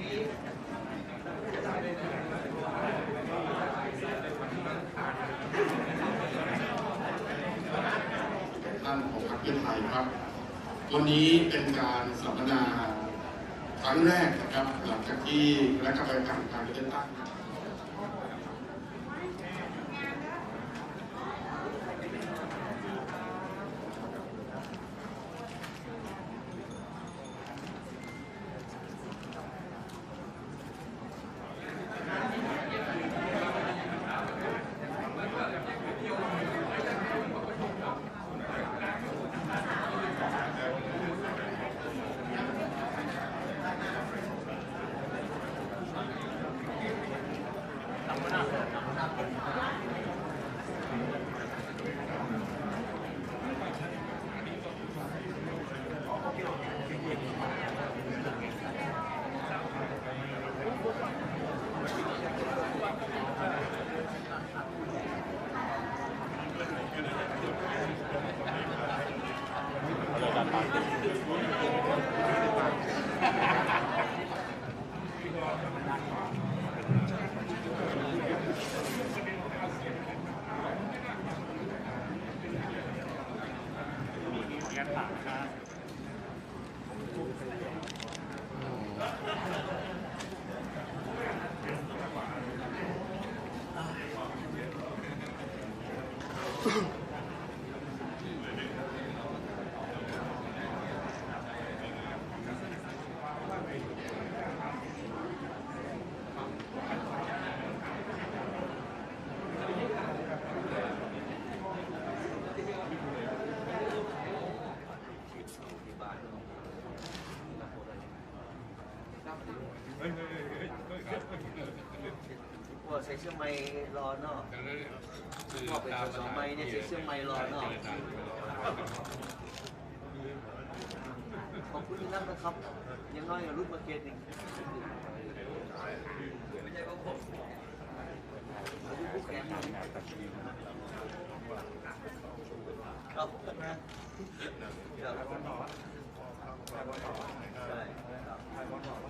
ท่านของพรรคเพื่อไทยครับ วันนี้เป็นการสัมมนาครั้งแรกนะครับ หลังจากที่คณะกรรมการการเลือกตั้ง พวกใส่เสื้อไม้รอเนาะพวกเป็นสองไม้เนี่ยใส่เสื้อไม้รอเนาะขอบคุณที่นั่นนะครับ ยังน้อยอย่ารุ่นมาเกตหนึ่งไม่ใช่ของผมผู้แข่งครับใช่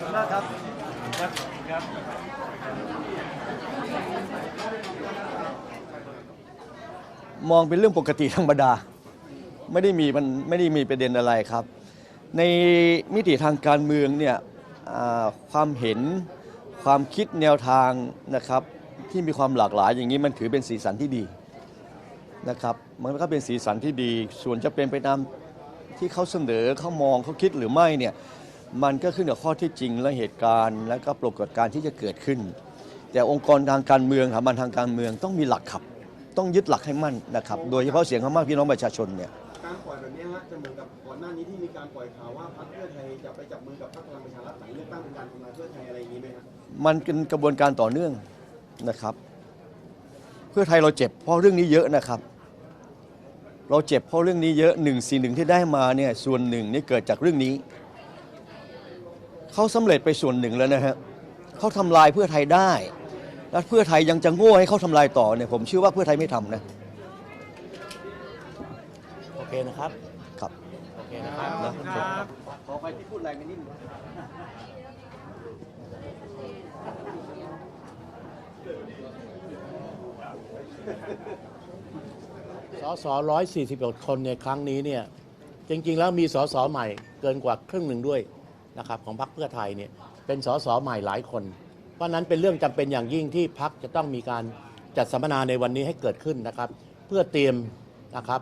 คุณมากครับมองเป็นเรื่องปกติธรรมดา ไม่ได้มีมันไม่ได้มีประเด็นอะไรครับ ในมิติทางการเมืองเนี่ยอ่าความเห็นความคิดแนวทางนะครับที่มีความหลากหลายอย่างนี้มันถือเป็นสีสันที่ดีนะครับมันก็เป็นสีสันที่ดี ส่วนจะเป็นไปตามที่เขาเสนอเขามองเขาคิดหรือไม่เนี่ย มันก็ขึ้นกับข้อเที่จริงและเหตุการณ์ และก็ปรากฏการณ์ที่จะเกิดขึ้น แต่องค์กรทางการเมืองสถาบันทางการเมืองต้องมีหลักครับ ต้องยึดหลักให้มั่นนะครับ โดยเฉพาะเสียงข้างมากพี่น้องประชาชนเนี่ยการปล่อยแบบนี้ฮะจะเหมือนกับก่อนหน้านี้ที่มีการปล่อยข่าวว่าพรรคเพื่อไทยจะไปจับมือกับพรรคพลังประชารัฐหลังเลือกตั้งเป็นการทำลายเพื่อไทยอะไรอย่างนี้ไหมครับมันเป็นกระบวนการต่อเนื่องนะครับ เพื่อไทยเราเจ็บเพราะเรื่องนี้เยอะนะครับ เราเจ็บเพราะเรื่องนี้เยอะหนึ่งสี่หนึ่งที่ได้มาเนี่ยส่วนหนึ่งนี่เกิดจากเรื่องนี้ เขาสำเร็จไปส่วนหนึ่งแล้วนะฮะเขาทำลายเพื่อไทยได้ แล้วเพื่อไทยยังจะโง่ให้เขาทำลายต่อเนี่ยผมเชื่อว่าเพื่อไทยไม่ทำนะโอเคนะครับครับโอเคนะครับนะขอไปที่พูดอะไรไม่นิ่มสสร้อยสี่สิบคนในครั้งนี้เนี่ย จริง ๆ แล้วมีสสใหม่เกินกว่าครึ่งหนึ่งด้วย นะครับของพรรคเพื่อไทยเนี่ยเป็นสสใหม่หลายคน เพราะนั้นเป็นเรื่องจำเป็นอย่างยิ่งที่พรรคจะต้องมีการจัดสัมมนาในวันนี้ให้เกิดขึ้นนะครับ เพื่อเตรียมนะครับ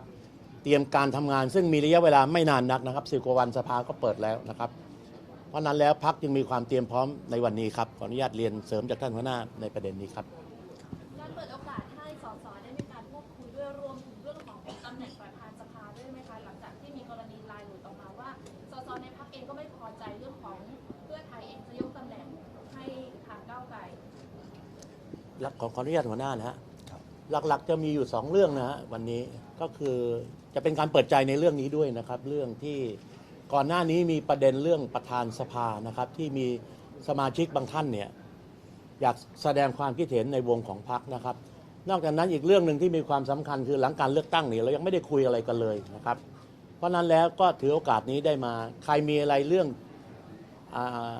เตรียมการทำงานซึ่งมีระยะเวลาไม่นานนักนะครับสิบกว่าวันสภาก็เปิดแล้วนะครับ เพราะฉะนั้นแล้วพรรคจึงมีความเตรียมพร้อมในวันนี้ครับขออนุญาตเรียนเสริมจากท่านหัวหน้าในประเด็นนี้ครับ การเปิดโอกาสให้สสได้มีการพูดคุยด้วยรวมถึงเรื่องของตำแหน่งประธานสภาด้วยไหมคะ หลังจากที่มีกรณีลายหลุดอ ขอขออนุญาตหัวหน้านะฮะครับหลักๆจะมีอยู่สองเรื่องนะฮะวันนี้ก็คือจะเป็นการเปิดใจในเรื่องนี้ด้วยนะครับ เรื่องที่ก่อนหน้านี้มีประเด็นเรื่องประธานสภานะครับ ที่มีสมาชิกบางท่านเนี่ยอยากแสดงความคิดเห็นในวงของพรรคนะครับ นอกจากนั้นอีกเรื่องหนึ่งที่มีความสำคัญคือหลังการเลือกตั้งเนี่ยเรายังไม่ได้คุยอะไรกันเลยนะครับ เพราะฉะนั้นแล้วก็ถือโอกาสนี้ได้มาใครมีอะไรเรื่องอา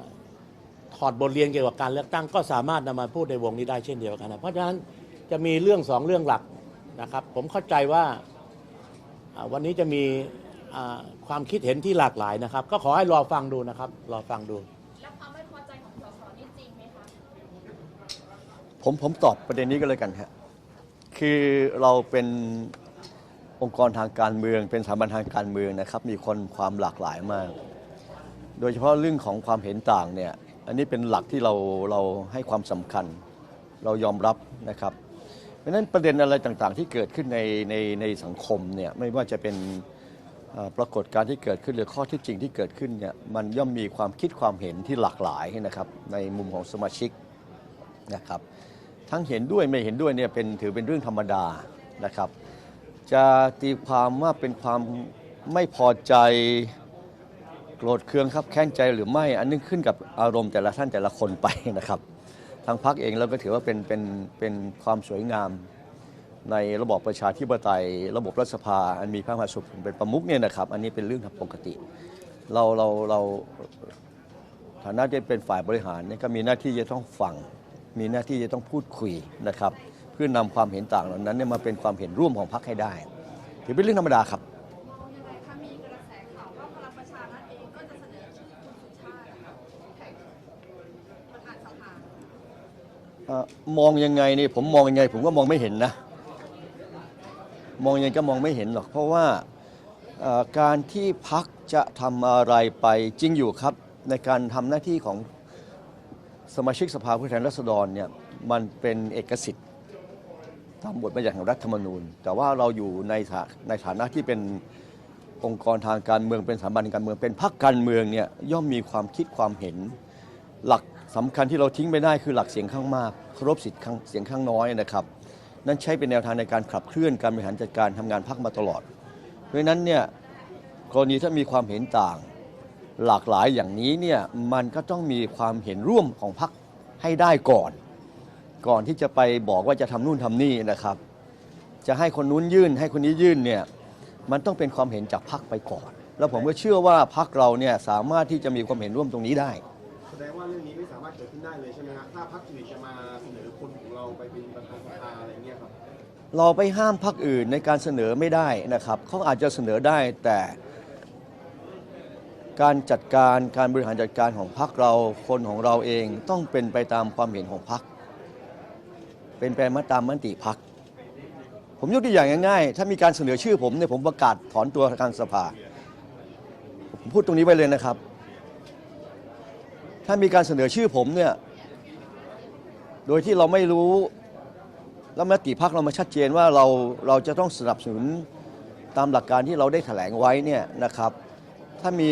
ถอดบทเรียนเกี่ยวกับการเลือกตั้งก็สามารถนำมาพูดในวงนี้ได้เช่นเดียวกันนะเพราะฉะนั้นจะมีเรื่องสองเรื่องหลักนะครับ ผมเข้าใจว่าอ่าวันนี้จะมีอ่าความคิดเห็นที่หลากหลายนะครับ ก็ขอให้รอฟังดูนะครับรอฟังดูแล้วความไม่พอใจของสสนี่จริงไหมคะผมผมตอบประเด็นนี้ก็เลยกันฮะคือเราเป็นองค์กรทางการเมือง เป็นสถาบันทางการเมืองนะครับ มีคนความหลากหลายมาก โดยเฉพาะเรื่องของความเห็นต่างเนี่ย อันนี้เป็นหลักที่เราเราให้ความสำคัญเรายอมรับนะครับ เพราะฉะนั้นประเด็นอะไรต่างๆ ที่เกิดขึ้นในในในสังคมเนี่ยไม่ว่าจะเป็นปรากฏการณ์ที่เกิดขึ้นหรือข้อที่จริงที่เกิดขึ้นเนี่ยมันย่อมมีความคิดความเห็นที่หลากหลายนะครับในมุมของสมาชิกนะครับทั้งเห็นด้วยไม่เห็นด้วยเนี่ยเป็นถือเป็นเรื่องธรรมดานะครับ จะตีความว่าเป็นความไม่พอใจ โกรธเคืองครับแค้นใจหรือไม่ อันนึงขึ้นกับอารมณ์แต่ละท่านแต่ละคนไปนะครับ ทางพรรคเองเราก็ถือว่าเป็นเป็นเป็นความสวยงามในระบอบประชาธิปไตย ระบบรัฐสภา อันมีพระมหากษัตริย์เป็นประมุขเนี่ยนะครับ อันนี้เป็นเรื่องปกติ เราเราเราฐานะที่เป็นฝ่ายบริหารเนี่ยก็มีหน้าที่จะต้องฟัง มีหน้าที่จะต้องพูดคุยนะครับ เพื่อนำความเห็นต่างเหล่านั้นเนี่ยมาเป็นความเห็นร่วมของพรรคให้ได้ ถือเป็นเรื่องธรรมดาครับ มองยังไงคะมีกระแสข่าวว่าพลังประชารัฐเองก็จะเสนอชื่อคุณสุชาตินะคะแข่งประธานสภา เอ่อ มองยังไงนี่ผมมองยังไง ผมก็มองไม่เห็นนะ มองยังไงก็มองไม่เห็นหรอก เพราะว่าการที่พักจะทำอะไรไปจริงอยู่ครับ ในการทำหน้าที่ของสมาชิกสภาผู้แทนราษฎรเนี่ยมันเป็นเอกสิทธิ์ตามบทบัญญัติของรัฐธรรมนูญ แต่ว่าเราอยู่ในในฐานะที่เป็นองค์กรทางการเมืองเป็นสถาบันการเมืองเป็นพรรคการเมืองเนี่ยย่อมมีความคิดความเห็น หลัก สำคัญที่เราทิ้งไม่ได้คือหลักเสียงข้างมากเคารพสิทธิ์ข้างเสียงข้างน้อยนะครับ นั่นใช้เป็นแนวทางในการขับเคลื่อนการบริหารจัดการทำงานพรรคมาตลอด เพราะฉะนั้นเนี่ยกรณีถ้ามีความเห็นต่าง หลากหลายอย่างนี้เนี่ยมันก็ต้องมีความเห็นร่วมของพรรคให้ได้ก่อน ก่อนที่จะไปบอกว่าจะทำนู่นทำนี่นะครับ จะให้คนนู้นยื่นให้คนนี้ยื่นเนี่ยมันต้องเป็นความเห็นจากพรรคไปก่อน แล้วผมก็เชื่อว่าพรรคเราเนี่ยสามารถที่จะมีความเห็นร่วมตรงนี้ได้ กิดขึ้นได้เลยใช่ไหมฮะถ้าพรรคอื่นจะมาเสนอคนของเราไปเป็นประธานสภาอะไรเงี้ยครับ เราไปห้ามพรรคอื่นในการเสนอไม่ได้นะครับเขาอาจจะเสนอได้แต่การจัดการการบริหารจัดการของพรรคเราคนของเราเองต้องเป็นไปตามความเห็นของพรรคเป็นไปมาตามมติพรรคผมยกตัวอย่างง่ายๆ ถ้ามีการเสนอชื่อผมเนี่ยผมประกาศถอนตัวทางสภา ผมพูดตรงนี้ไว้เลยนะครับ ถ้ามีการเสนอชื่อผมเนี่ย โดยที่เราไม่รู้ แล้วมติพักเรามาชัดเจนว่าเราเราจะต้องสนับสนุนตามหลักการที่เราได้แถลงไว้เนี่ยนะครับ ถ้ามี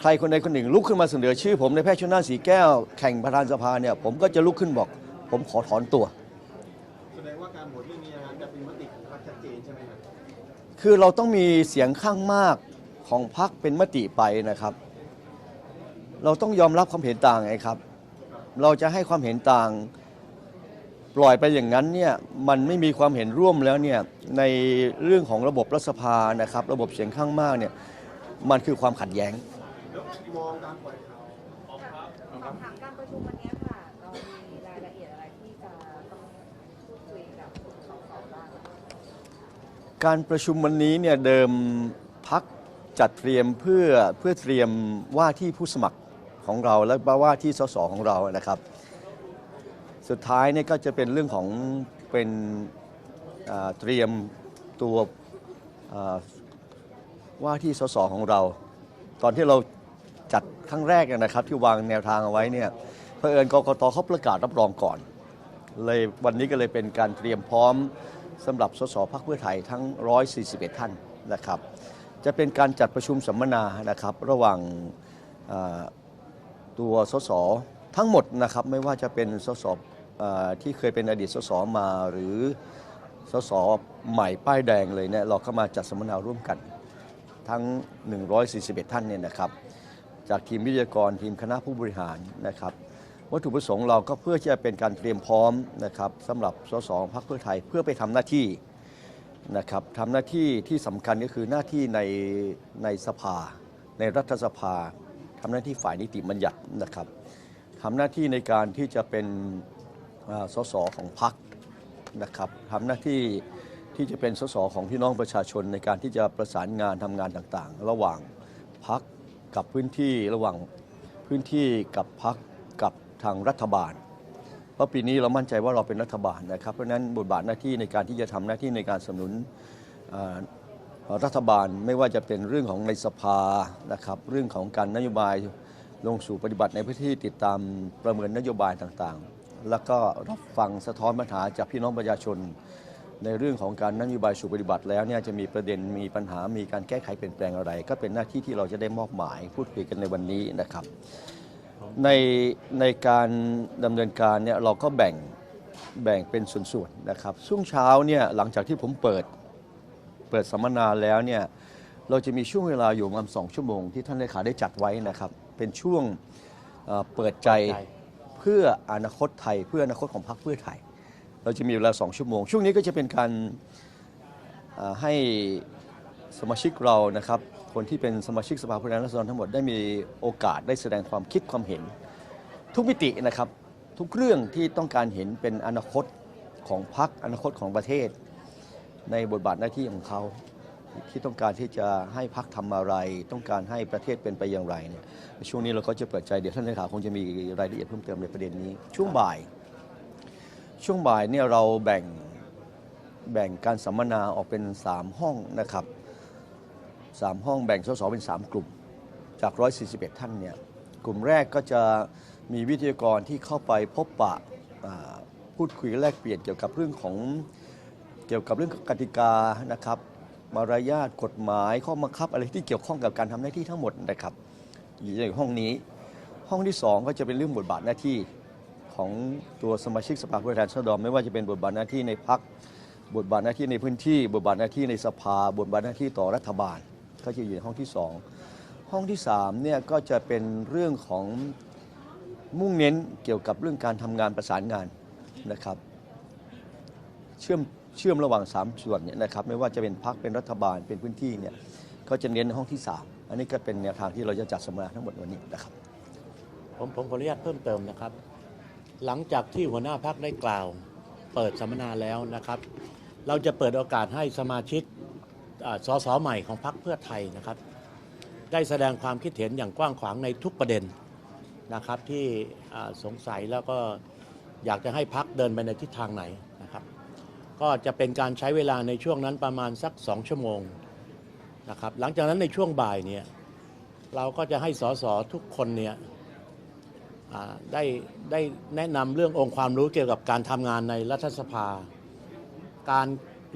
ใครคนใดคนหนึ่งลุกขึ้นมาเสนอชื่อ ผมในแพทย์ชนน่านสีแก้วแข่งประธานสภาเนี่ยผมก็จะลุกขึ้นบอก ผมขอถอนตัว แสดงว่าการโหวตเรื่องนี้นะฮะจะเป็นมติของพรรคชัดเจนใช่ไหมฮะคือเราต้องมีเสียงข้างมากของพรรคเป็นมติไปนะครับ เราต้องยอมรับความเห็นต่างไงครับ เราจะให้ความเห็นต่าง ปล่อยไปอย่างนั้นเนี่ยมันไม่มีความเห็นร่วมแล้วเนี่ยในเรื่องของระบบรัฐสภานะครับ ระบบเสียงข้างมากเนี่ยมันคือความขัดแย้งแล้วมองการปล่อยข่าวสอบถามการประชุมวันนี้ค่ะ เรามีรายละเอียดอะไรที่จะต้องพูดคุยกับสสบ้างการประชุมวันนี้เนี่ยเดิมพักจัดเตรียมเพื่อเพื่อเตรียมว่าที่ผู้สมัคร ของเราและว่าที่สสของเรานะครับ สุดท้ายเนี่ยก็จะเป็นเรื่องของเป็นเตรียมตัวว่าที่สสของเรา ตอนที่เราจัดครั้งแรกนะครับ ที่วางแนวทางเอาไว้เนี่ยเผอิญกกตเขาประกาศรับรองก่อน เลยวันนี้ก็เลยเป็นการเตรียมพร้อมสำหรับสสพักเพื่อไทยทั้ง 141 ท่านนะครับ จะเป็นการจัดประชุมสัมมนานะครับ ระหว่าง ตัวสสทั้งหมดนะครับไม่ว่าจะเป็นสสที่เคยเป็นอดีตสสมาหรือสสใหม่ป้ายแดงเลยเนี่ยเราก็มาจัดสัมมนาร่วมกัน ทั้ง 141 ท่านเนี่ยนะครับ จากทีมวิทยากรทีมคณะผู้บริหารนะครับ วัตถุประสงค์เราก็เพื่อจะเป็นการเตรียมพร้อมนะครับสำหรับสสพรรคเพื่อไทยเพื่อไปทำหน้าที่นะครับทำหน้าที่ที่สำคัญก็คือหน้าที่ในในสภา ในรัฐสภา ทำหน้าที่ฝ่ายนิติบัญญัตินะครับทำหน้าที่ในการที่จะเป็นสสของพรรคนะครับทำหน้าที่ที่จะเป็นสสของพี่น้องประชาชนในการที่จะประสานงานทำงานต่างๆ ระหว่างพรรคกับพื้นที่ระหว่างพื้นที่กับพรรคกับทางรัฐบาล เพราะปีนี้เรามั่นใจว่าเราเป็นรัฐบาลนะครับ เพราะนั้นบทบาทหน้าที่ในการที่จะทำหน้าที่ในการสนับสนุน รัฐบาลไม่ว่าจะเป็นเรื่องของในสภานะครับเรื่องของการนโยบายลงสู่ปฏิบัติในพื้นที่ติดตามประเมินนโยบายต่างๆ แล้วก็รับฟังสะท้อนปัญหาจากพี่น้องประชาชน ในเรื่องของการนโยบายสู่ปฏิบัติแล้วเนี่ยจะมีประเด็นมีปัญหามีการแก้ไขเปลี่ยนแปลงอะไร ก็เป็นหน้าที่ที่เราจะได้มอบหมายพูดคุยกันในวันนี้นะครับ ในในการดำเนินการเนี่ยเราก็แบ่งแบ่งเป็นส่วนๆนะครับช่วงเช้าเนี่ยหลังจากที่ผมเปิด เปิดสัมมนาแล้วเนี่ยเราจะมีช่วงเวลาอยู่ประมาณสองชั่วโมงที่ท่านเลขาได้จัดไว้นะครับ เป็นช่วงเอ่อเปิดใจเพื่ออนาคตไทย เพื่ออนาคตของพรรคเพื่อไทย เราจะมีเวลาสองชั่วโมง ช่วงนี้ก็จะเป็นการเอ่อให้สมาชิกเรานะครับ คนที่เป็นสมาชิกสภาผู้แทนราษฎรทั้งหมดได้มีโอกาสได้แสดงความคิดความเห็น ทุกมิตินะครับทุกเรื่องที่ต้องการเห็นเป็นอนาคตของพรรคอนาคตของประเทศ ในบทบาทหน้าที่ของเขาที่ต้องการที่จะให้พรรคทำอะไร ต้องการให้ประเทศเป็นไปอย่างไรเนี่ยช่วงนี้เราก็จะเปิดใจเดี๋ยวท่านเลขาคงจะมีรายละเอียดเพิ่มเติมในประเด็นนี้ ช่วงบ่าย ช่วงบ่ายเนี่ยเราแบ่งแบ่งการสัมมนาออกเป็น 3 ห้องนะครับสามห้องแบ่งสสเป็น 3 กลุ่มจาก 141 ท่านเนี่ยกลุ่มแรกก็จะมีวิทยากรที่เข้าไปพบปะพูดคุยแลกเปลี่ยนเกี่ยวกับเรื่องของ เกี่ยวกับเรื่องกติกานะครับมารยาทกฎหมายข้อบังคับอะไรที่เกี่ยวข้องกับการทำหน้าที่ทั้งหมดนะครับอยู่ในห้องนี้ ห้องที่สองก็จะเป็นเรื่องบทบาทหน้าที่ของตัวสมาชิกสภาผู้แทนราษฎรไม่ว่าจะเป็นบทบาทหน้าที่ในพักบทบาทหน้าที่ในพื้นที่ บทบาทหน้าที่ในสภา บทบาทหน้าที่ต่อรัฐบาล ก็จะอยู่ในห้องที่สองห้องที่สามเนี่ยก็จะเป็นเรื่องของมุ่งเน้นเกี่ยวกับเรื่องการทำงานประสานงานนะครับ เชื่อม เชื่อมระหว่างสามส่วนเนี่ยนะครับไม่ว่าจะเป็นพักเป็นรัฐบาลเป็นพื้นที่เนี่ยก็จะเน้นในห้องที่สามอันนี้ก็เป็นแนวทางที่เราจะจัดสัมมนาทั้งหมดวันนี้นะครับ ผมผมขออนุญาตเพิ่มเติมนะครับ หลังจากที่หัวหน้าพักได้กล่าว เปิดสัมมนาแล้วนะครับ เราจะเปิดโอกาสให้สมาชิกอ่าสสใหม่ของพักเพื่อไทยนะครับ ได้แสดงความคิดเห็นอย่างกว้างขวางในทุกประเด็นนะครับที่สงสัยแล้วก็อยากจะให้พักเดินไปในทิศทางไหน ก็จะเป็นการใช้เวลาในช่วงนั้นประมาณสักสองชั่วโมงนะครับหลังจากนั้นในช่วงบ่ายเนี่ยเราก็จะให้สสทุกคนเนี่ยได้ได้แนะนำเรื่ององค์ความรู้เกี่ยวกับการทำงานในรัฐสภา การ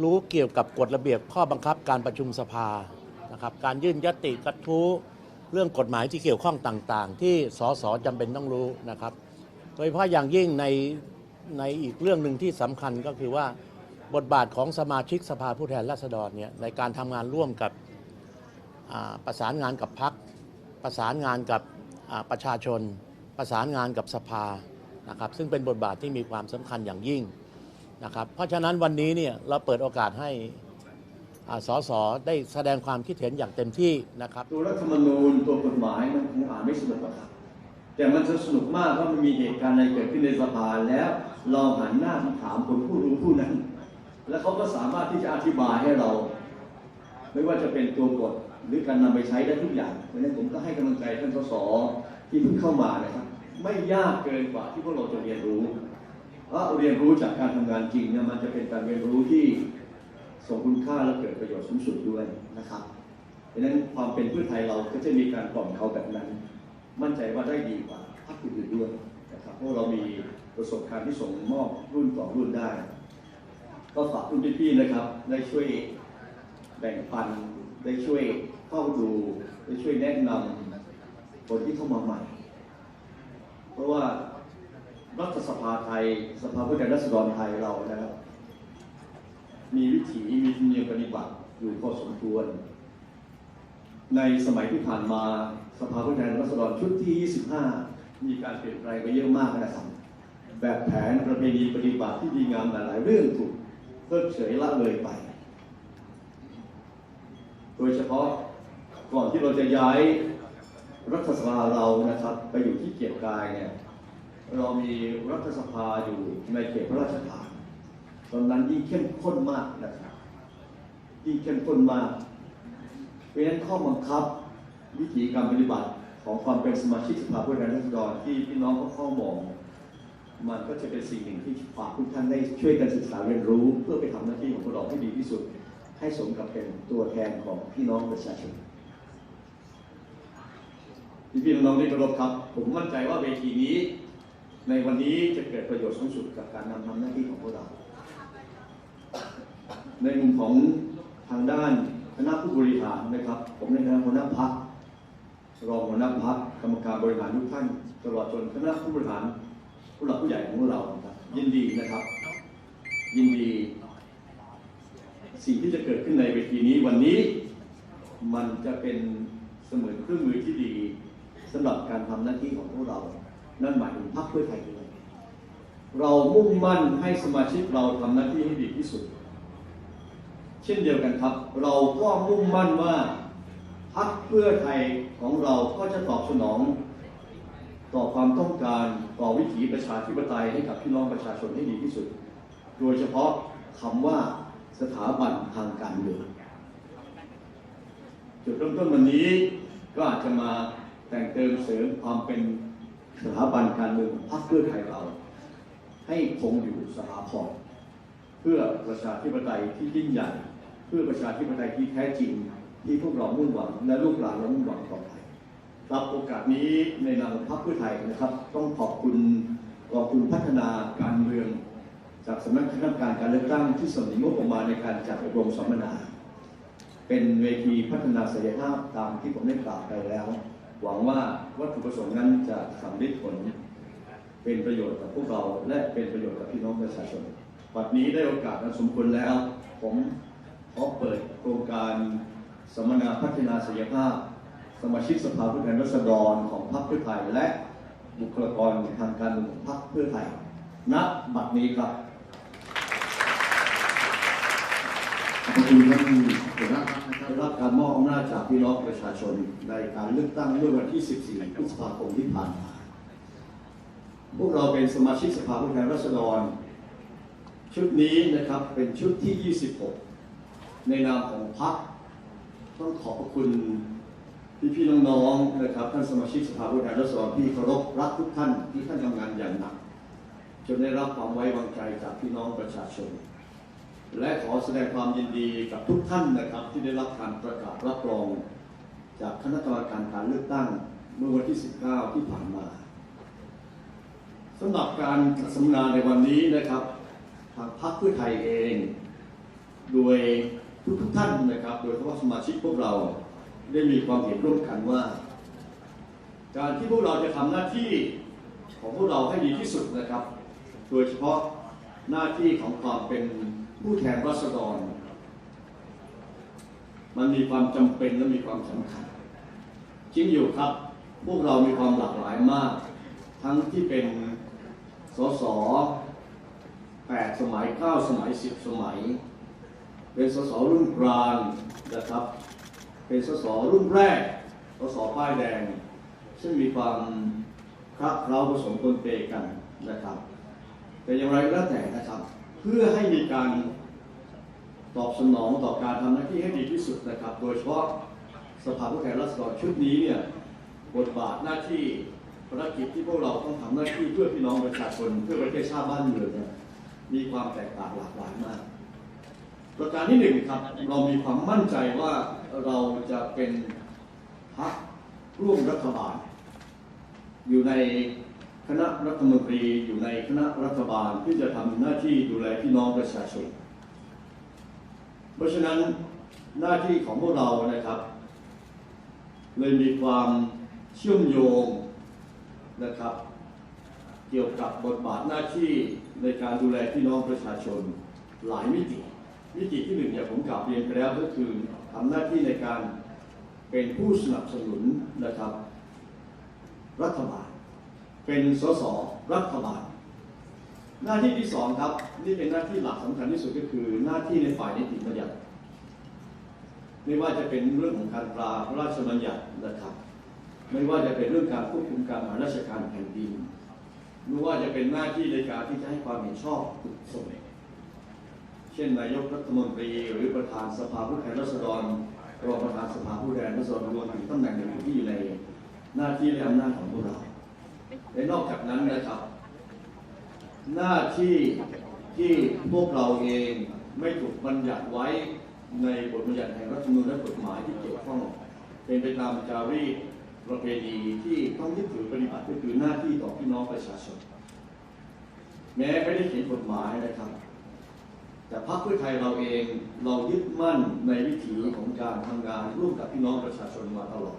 รู้เกี่ยวกับกฎระเบียบข้อบังคับการประชุมสภานะครับการยื่นยติกระทู้เรื่องกฎหมายที่เกี่ยวข้องต่างๆ ที่สสจำเป็นต้องรู้นะครับ โดยเฉพาะอย่างยิ่งในในอีกเรื่องหนึ่งที่สำคัญก็คือว่า บทบาทของสมาชิกสภาผู้แทนราษฎรเนี่ยในการทำงานร่วมกับประสานงานกับพักประสานงานกับประชาชน ประสานงานกับสภานะครับซึ่งเป็นบทบาทที่มีความสำคัญอย่างยิ่งนะครับเพราะฉะนั้นวันนี้เนี่ยเราเปิดโอกาสให้อ่าสสได้แสดงความคิดเห็นอย่างเต็มที่นะครับตัวรัฐธรรมนูญตัวกฎหมายมันคงอ่านไม่สนุกหรอกครับแต่มันจะสนุกมากเพราะมันมีเหตุการณ์อะไรเกิดขึ้นในสภาแล้วเราหันหน้ามาถามคนผู้รู้ผู้นั้น แล้วเขาก็สามารถที่จะอธิบายให้เรา ไม่ว่าจะเป็นตัวกฎหรือการนำไปใช้ได้ทุกอย่างเพราะฉะนั้นผมก็ให้กำลังใจท่านสสที่เพิ่งเข้ามานะครับ ไม่ยากเกินกว่าที่พวกเราจะเรียนรู้เพราะเรียนรู้จากการทำงานจริงเนี่ยมันจะเป็นการเรียนรู้ที่ส่งคุณค่าและเกิดประโยชน์สูงสุดด้วยนะครับดังนั้นความเป็นเพื่อไทยเราก็จะมีการกล่อมเขาแบบนั้น มั่นใจว่าได้ดีกว่าพรรคอื่นๆด้วยนะครับเพราะเรามีประสบการณ์ที่ส่งมอบรุ่นต่อรุ่นได้ ก็ฝากคุณพี่ๆนะครับ ได้ช่วยแบ่งปัน ได้ช่วยเฝ้าดูได้ช่วยแนะนำคนที่เข้ามาใหม่ เพราะว่ารัฐสภาไทย สภาผู้แทนราษฎรไทยเรานะครับ มีวิถีมีธรรมเนียมปฏิบัติอยู่พอสมควร ในสมัยที่ผ่านมาสภาผู้แทนราษฎรชุดที่ 25 มีการเปลี่ยนแปลงไปเยอะมากนะครับแบบแผนประเพณีปฏิบัติที่ดีงามหลายๆเรื่องถูก เพิกเฉยละเลยไป โดยเฉพาะก่อนที่เราจะย้ายรัฐสภาเรานะครับ ไปอยู่ที่เกียรติกายเนี่ยเรามีรัฐสภาอยู่ในเขตพระราชฐานตอนนั้นยิ่งเข้มข้นมากนะครับยิ่งเข้มข้นมากเพราะฉะนั้นข้อบังคับวิธีการปฏิบัติของความเป็นสมาชิกสภาผู้แทนราษฎรที่พี่น้องเขาเข้ามอง มันก็จะเป็นสิ่งหนึ่งที่ฝากทุกท่านได้ช่วยกันศึกษาเรียนรู้ เพื่อไปทำหน้าที่ของพวกเราให้ดีที่สุด ให้สมกับเป็นตัวแทนของพี่น้องประชาชนพี่พี่น้องที่เคารพครับ ผมมั่นใจว่าเวทีนี้ ในวันนี้จะเกิดประโยชน์สูงสุดกับการนำทำหน้าที่ของพวกเรา ในมุมของทางด้านคณะผู้บริหารนะครับ ผมในฐานะหัวหน้าพักรองหัวหน้าพักกรรมการบริหารทุกท่าน ตลอดจนคณะผู้บริหาร ผู้หลักผู้ใหญ่ของเรานะครับยินดีนะครับ ยินดี สิ่งที่จะเกิดขึ้นในเวทีนี้วันนี้ มันจะเป็นเสมือนเครื่องมือที่ดีสำหรับการทำหน้าที่ของพวกเรา นั่นหมายถึงพรรคเพื่อไทยด้วยเรามุ่งมั่นให้สมาชิกเราทำหน้าที่ให้ดีที่สุด เช่นเดียวกันครับ เราก็มุ่งมั่นว่าพรรคเพื่อไทยของเราก็จะตอบสนอง ต่อความต้องการต่อวิถีประชาธิปไตยให้กับพี่น้องประชาชนให้ดีที่สุด โดยเฉพาะคำว่าสถาบันทางการเมืองจุดเริ่มต้นวันนี้ก็อาจจะมาแต่งเติมเสริมความเป็นสถาบันการเมืองของพรรคเพื่อไทยเรา ให้คงอยู่สถาพรเพื่อประชาธิปไตยที่ยิ่งใหญ่ เพื่อประชาธิปไตยที่แท้จริงที่พวกเรามุ่งหวังและลูกหลานเรามุ่งหวังต่อไป รับโอกาสนี้ในนามของพรรคเพื่อไทยนะครับ ต้องขอบคุณกองทุนพัฒนาการเมือง จากสำนักคณะกรรมการการเลือกตั้งที่สนับสนุนงบประมาณในการจัดอบรมสัมมนา เป็นเวทีพัฒนาศักยภาพตามที่ผมได้กล่าวไปแล้ว หวังว่าวัตถุประสงค์นั้นจะสำเร็จผล เป็นประโยชน์กับพวกเราและเป็นประโยชน์กับพี่น้องประชาชนวันนี้ได้โอกาสอันสมควรแล้ว ผมขอเปิดโครงการสัมมนาพัฒนาศักยภาพ สมาชิกสภาผู้แทนราษฎรของพรรคเพื่อไทย และบุคลากรทางการเมืองของพรรคเพื่อไทยณบัดนี้ครับขอบคุณท่านหัวหน้าพักนะครับได้รับการมอบอำนาจจากพี่น้องประชาชนในการเลือกตั้งเมื่อวันที่ 14 พฤษภาคมที่ผ่านมาพวกเราเป็นสมาชิกสภาผู้แทนราษฎร ชุดนี้นะครับเป็นชุดที่ 26 ในนามของพรรคต้องขอบพระคุณ พี่ๆน้องๆนะครับท่านสมาชิกสภาผู้แทนราษฎรที่เคารพรักทุกท่านที่ท่านทำงานอย่างหนักจนได้รับความไว้วางใจจากพี่น้องประชาชน และขอแสดงความยินดีกับทุกท่านนะครับ ที่ได้รับการประกาศรับรอง จากคณะกรรมการการเลือกตั้งเมื่อวันที่ 19 ที่ผ่านมาสำหรับการจัดสัมมนาในวันนี้นะครับ ทางพรรคเพื่อไทยเอง โดยทุกทุกๆท่านนะครับ โดยเฉพาะสมาชิกพวกเรา ได้มีความเห็นร่วมกันว่า การที่พวกเราจะทำหน้าที่ของพวกเราให้ดีที่สุดนะครับ โดยเฉพาะหน้าที่ของความเป็นผู้แทนราษฎร มันมีความจำเป็นและมีความสำคัญจริงอยู่ครับ พวกเรามีความหลากหลายมาก ทั้งที่เป็นสสแปดสมัยเก้าสมัยสิบสมัย เป็นสสรุ่นกลางนะครับ เป็นสสรุ่นแรกสสป้ายแดง ซึ่งมีความคลักเคล้าผสมปนเปกันนะครับ แต่อย่างไรก็แล้วแต่นะครับ เพื่อให้มีการตอบสนองต่อการทำหน้าที่ให้ดีที่สุดนะครับ โดยเฉพาะสภาผู้แทนราษฎรชุดนี้เนี่ยบทบาทหน้าที่ภารกิจที่พวกเราต้องทำหน้าที่เพื่อพี่น้องประชาชนเพื่อประเทศชาติบ้านเมืองเนี่ยมีความแตกต่างหลากหลายมาก ประการที่หนึ่งครับเรามีความมั่นใจว่า เราจะเป็นพรรคร่วมรัฐบาล อยู่ในคณะรัฐมนตรีอยู่ในคณะรัฐบาลที่จะทำหน้าที่ดูแลพี่น้องประชาชน เพราะฉะนั้นหน้าที่ของพวกเรานะครับ เลยมีความเชื่อมโยงนะครับ เกี่ยวกับบทบาทหน้าที่ในการดูแลพี่น้องประชาชนหลายมิติมิติที่หนึ่งเนี่ยผมกล่าวเรียนไปแล้วก็คือ ทำหน้าที่ในการเป็นผู้สนับสนุนนะครับ รัฐบาล เป็นสสรัฐบาล หน้าที่ที่สองครับ นี่เป็นหน้าที่หลักสำคัญที่สุดก็คือหน้าที่ในฝ่ายนิติบัญญัติไม่ว่าจะเป็นเรื่องของการตราพระราชบัญญัตินะครับ ไม่ว่าจะเป็นเรื่องการควบคุมการบริหารราชการแผ่นดิน ไม่ว่าจะเป็นหน้าที่ในการที่จะให้ความเห็นชอบทุกส่วน เช่นนายกรัฐมนตรีหรือประธานสภาผู้แทนราษฎรรองประธานสภาผู้แทนราษฎรรวมถึงตำแหน่งอื่นที่อยู่ในหน้าที่และอำนาจของพวกเราและนอกจากนั้นนะครับ หน้าที่ที่พวกเราเองไม่ถูกบัญญัติไว้ในบทบัญญัติแห่งรัฐธรรมนูญและกฎหมายที่เกี่ยวข้อง เป็นไปตามจารีตประเพณีที่ต้องยึดถือปฏิบัติก็คือหน้าที่ต่อพี่น้องประชาชน แม้ไม่ได้เขียนกฎหมายนะครับ แต่พรรคเพื่อไทยเราเองเรายึดมั่นในวิถีของการทำงานร่วมกับพี่น้องประชาชนมาตลอด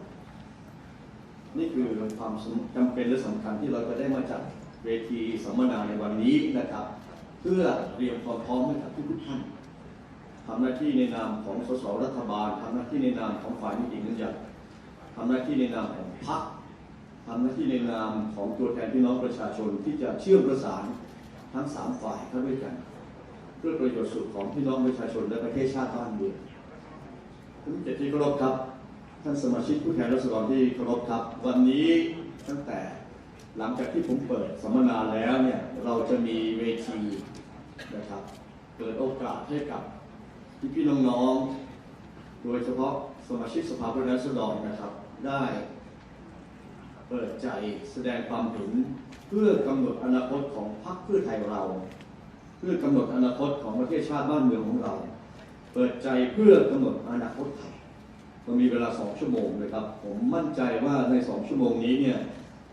นี่คือความจำเป็นและสำคัญที่เราจะได้มาจัดเวทีสัมมนาในวันนี้นะครับ เพื่อเตรียมความพร้อมให้กับทุกท่านทำหน้าที่ในนามของสสรัฐบาลทำหน้าที่ในนามของฝ่ายนิติบัญญัติทำหน้าที่ในนามของพรรคทำหน้าที่ในนามของตัวแทนพี่น้องประชาชนที่จะเชื่อมประสานทั้งสามฝ่ายเข้าด้วยกัน พื่อประโยชน์สุขของพี่น้องประชาชนและประเทศชาติบ้านเมืองท่านเกียรติที่เคารพครับ ท่านสมาชิกผู้แทนราษฎรที่เคารพครับ วันนี้ตั้งแต่หลังจากที่ผมเปิดสัมมนาแล้วเนี่ยเราจะมีเวทีนะครับ เปิดโอกาสให้กับพี่พี่ๆน้องๆ โดยเฉพาะสมาชิกสภาผู้แทนราษฎรนะครับ ได้เปิดใจแสดงความเห็นเพื่อกำหนดอนาคตของพรรคเพื่อไทยเรา พื่อกำหนดอนาคตของประเทศชาติบ้านเมืองของเรา เปิดใจเพื่อกำหนดอนาคตไทยเรามีเวลาสองชั่วโมงนะครับ ผมมั่นใจว่าในสองชั่วโมงนี้เนี่ย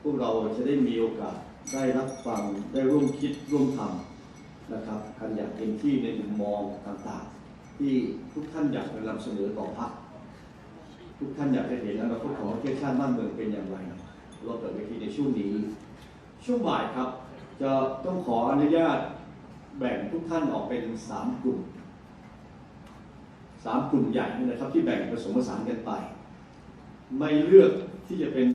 พวกเราจะได้มีโอกาสได้รับฟังได้ร่วมคิดร่วมทำนะครับกันอย่างเต็มที่ในมุมมองต่างๆ ที่ทุกท่านอยากจะนำเสนอต่อพรรคทุกท่านอยากจะเห็นอนาคตของประเทศชาติบ้านเมืองเป็นอย่างไรเราเปิดเวทีในช่วงนี้ ช่วงบ่ายครับ จะต้องขออนุญาต แบ่งทุกท่านออกเป็นสามกลุ่มสามกลุ่มใหญ่นี่นะครับที่แบ่งผสมผสานกันไป ไม่เลือกที่จะเป็น